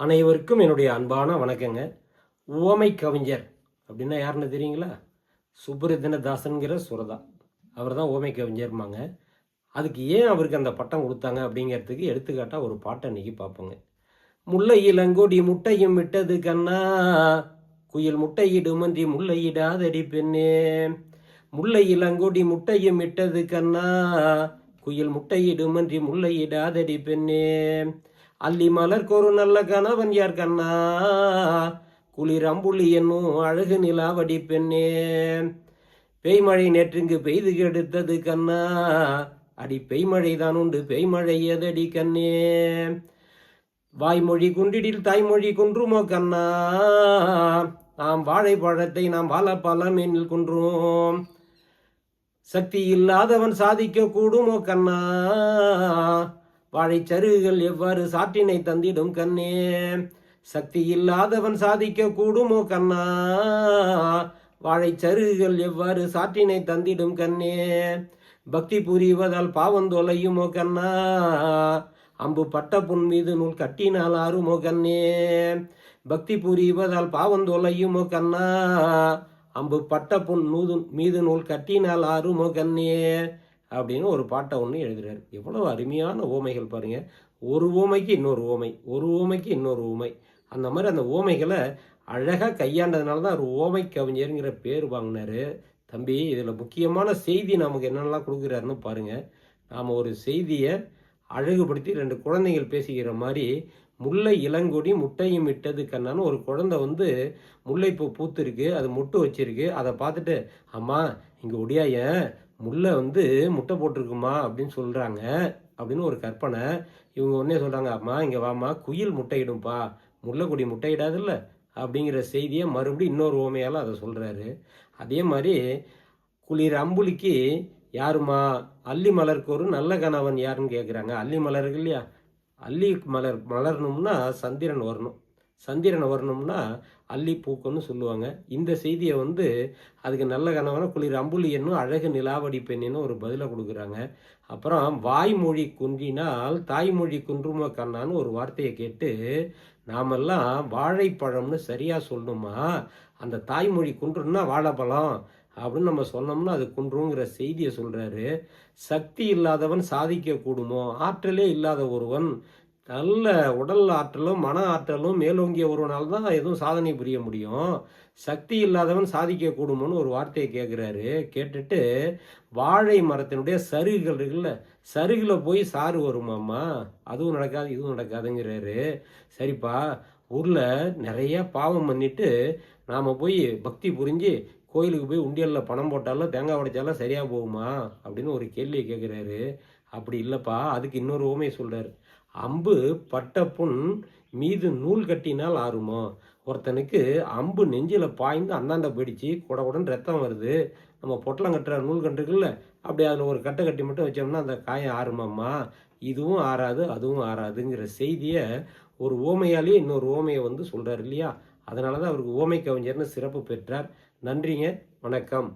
அனைவருக்கும் என்னுடைய அன்பான வணக்கங்க. உவமை கவிஞர் அப்படின்னா யாருன்னு தெரியுங்களா? சுப்ரதின தாசன்கிற சுரதா. அவர் தான் உவமை கவிஞர்மாங்க அதுக்கு ஏன் அவருக்கு அந்த பட்டம் கொடுத்தாங்க அப்படிங்கிறதுக்கு எடுத்துக்காட்டாக ஒரு பாட்டை இன்றைக்கி பார்ப்போங்க. முல்லை இளங்கொடி முட்டையும் விட்டது கண்ணா குயில் முட்டையிடுமன்றி முல்லையிடாதடி பெண்ணே. முல்லை இளங்கொடி முட்டையும் விட்டது கண்ணா குயில் முட்டையிடுமன்றி முல்லையிடாதடி பெண்ணே. அல்லி மலர்க்கொரு நல்ல கணவன் யார் கண்ணா? குளிரம்புள்ளி என்னும் அழகு நிலாவடி பெண்ணே பெய்மழை நேற்றுங்கு பெய்து கெடுத்தது கண்ணா. அடி பெய்மழை தான் உண்டு பெய்மழை எதடி கண்ணே? வாய்மொழி குன்றிடில் தாய்மொழி குன்றுமோ கண்ணா? நாம் வாழைப்பழத்தை நாம் வாழப்பழம் எண்ணில் குன்றும் சக்தி இல்லாதவன் சாதிக்க கூடுமோ கண்ணா? வாழைச்சருகுகள் எவ்வாறு சாற்றினை தந்திடும் கண்ணே? சக்தி இல்லாதவன் சாதிக்க கூடுமோ கண்ணா? வாழைச்சருகுகள் எவ்வாறு சாற்றினை தந்திடும் கண்ணே? பக்தி புரிவதால் பாவம் தொலையுமோ கண்ணா? அம்பு பட்ட புன் மீது நூல் கட்டினால் ஆறுமோ கண்ணே? பக்தி புரிவதால் பாவம் தொலையுமோ கண்ணா? அம்பு பட்ட புன் நூது மீது நூல் கட்டினால் ஆறுமோ கண்ணே? அப்படின்னு ஒரு பாட்டை ஒன்று எழுதுறாரு. எவ்வளோ அருமையான ஓமைகள் பாருங்கள் ஒரு ஓமைக்கு இன்னொரு ஓமை ஒரு ஓமைக்கு இன்னொரு ஓமை அந்த மாதிரி அந்த ஓமைகளை அழகாக கையாண்டதுனால தான் அவர் ஓமை கவிஞருங்கிற பேர் வாங்கினாரு. தம்பி இதில் முக்கியமான செய்தி நமக்கு என்னென்னலாம் கொடுக்குறாருன்னு பாருங்கள் நாம் ஒரு செய்தியை அழகுபடுத்தி ரெண்டு குழந்தைகள் பேசிக்கிற மாதிரி முல்லை இளங்கொடி முட்டையும் இட்டது கண்ணான்னு ஒரு குழந்தை வந்து முல்லைப்பூ பூத்துருக்கு அது முட்டு வச்சிருக்கு. அதை பார்த்துட்டு அம்மா இங்கே ஒடியாயன் முல்லை வந்து முட்டை போட்டிருக்குமா அப்படின்னு சொல்கிறாங்க அப்படின்னு ஒரு கற்பனை. இவங்க உடனே சொல்கிறாங்க அம்மா இங்கே வாம்மா குயில் முட்டையிடும்பா. முல்லைக்கொடி முட்டையிடாதில்ல? அப்படிங்கிற செய்தியை மறுபடியும் இன்னொரு ஓமையால் அதை சொல்கிறாரு அதே மாதிரி குளிர் அம்புலிக்கு யாருமா? அல்லி மலருக்கு ஒரு நல்ல கணவன் யாருன்னு கேட்குறாங்க அல்லி மலருக்கு இல்லையா? அல்லி மலர் மலரணும்னா சந்திரன் வரணும். சந்திரன் வரணும்னா அள்ளி பூக்கன்னு சொல்லுவாங்க. இந்த செய்தியை வந்து அதுக்கு நல்ல கனவான குளிர் அம்புலி என்னும் அழகு நிலாவடி பெண்ணுன்னு ஒரு பதிலை கொடுக்குறாங்க. அப்புறம் வாய்மொழி குன்றினால் தாய்மொழி குன்றும கண்ணான்னு ஒரு வார்த்தையை கேட்டு நாமெல்லாம் வாழைப்பழம்னு சரியாக சொல்லணுமா? அந்த தாய்மொழி குன்றுன்னா வாழைப்பழம் அப்படின்னு நம்ம சொன்னோம்னா அது குன்றுங்கிற செய்தியை சொல்கிறாரு சக்தி இல்லாதவன் சாதிக்க கூடுமோ ஆற்றலே இல்லாத ஒருவன் நல்ல உடல் ஆற்றலும் மன ஆற்றலும் மேலோங்கிய ஒருவனால் தான் எதுவும் சாதனை புரிய முடியும். சக்தி இல்லாதவன் சாதிக்க ஒரு வார்த்தையை கேட்குறாரு கேட்டுட்டு வாழை மரத்தினுடைய சருகுகள் இருக்குல்ல சருகில் போய் சாறு வருமாம்மா? அதுவும் நடக்காது இதுவும் நடக்காதுங்கிறாரு. சரிப்பா ஊரில் நிறையா பாவம் பண்ணிட்டு நாம் போய் பக்தி புரிஞ்சு கோயிலுக்கு போய் உண்டியலில் பணம் போட்டாலும் தேங்காய் உடைச்சாலும் சரியாக போகுமா? அப்படின்னு ஒரு கேள்வியை கேட்குறாரு அப்படி இல்லைப்பா அதுக்கு இன்னொரு ஓமையை சொல்கிறார் அம்பு பட்ட புண் மீது நூல் கட்டினால் ஆறுமா? ஒருத்தனுக்கு அம்பு நெஞ்சில் பாய்ந்து அந்தாண்ட போயிடுச்சு. கூட உடன் ரத்தம் வருது. நம்ம பொட்டலம் கட்டுற நூல் கட்டுருக்குல்ல அப்படி அதில் ஒரு கட்டை கட்டி மட்டும் வச்சோம்னா அந்த காயம் ஆறுமாம்மா? இதுவும் ஆறாது அதுவும் ஆறாதுங்கிற செய்தியை ஒரு ஓமையாலேயே இன்னொரு ஓமையை வந்து சொல்கிறார் இல்லையா? அதனால தான் அவருக்கு ஓமை கவிஞர்னு சிறப்பு பெற்றார். நன்றிங்க வணக்கம்.